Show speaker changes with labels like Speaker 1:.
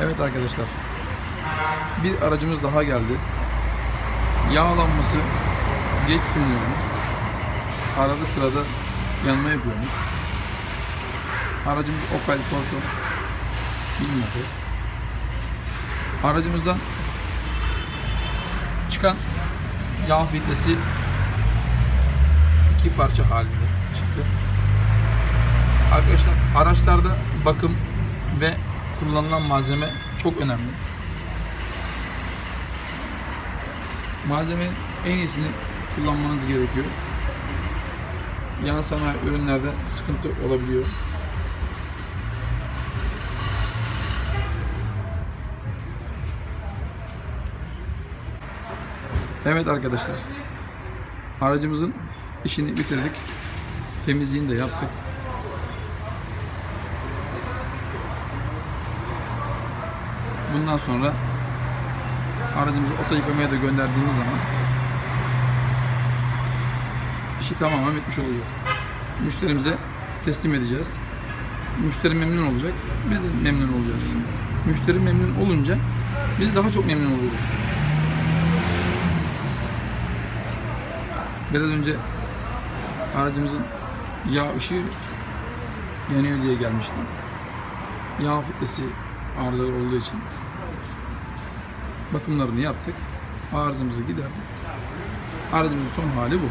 Speaker 1: Evet arkadaşlar. Bir aracımız daha geldi. Yağlanması geç sönüyormuş. Arada sırada yanma yapıyormuş. Aracımız Opel Corsa bilmiyordu. Aracımızdan çıkan yağ filtresi iki parça halinde çıktı. Arkadaşlar araçlarda bakım ve kullanılan malzeme çok önemli. Malzemenin en iyisini kullanmanız gerekiyor. Yan sanayi ürünlerde sıkıntı olabiliyor. Evet arkadaşlar. Aracımızın işini bitirdik. Temizliğini de yaptık. Bundan sonra aracımızı oto yıkamaya da gönderdiğimiz zaman işi tamamen bitmiş olacak. Müşterimize teslim edeceğiz. Müşteri memnun olacak. Biz de memnun olacağız. Müşteri memnun olunca biz daha çok memnun oluruz. Biraz önce aracımızın yağ ışığı yanıyor diye gelmiştim. Yağ filtresi arızalı olduğu için bakımlarını yaptık. Arızamızı giderdik. Aracımızın son hali bu.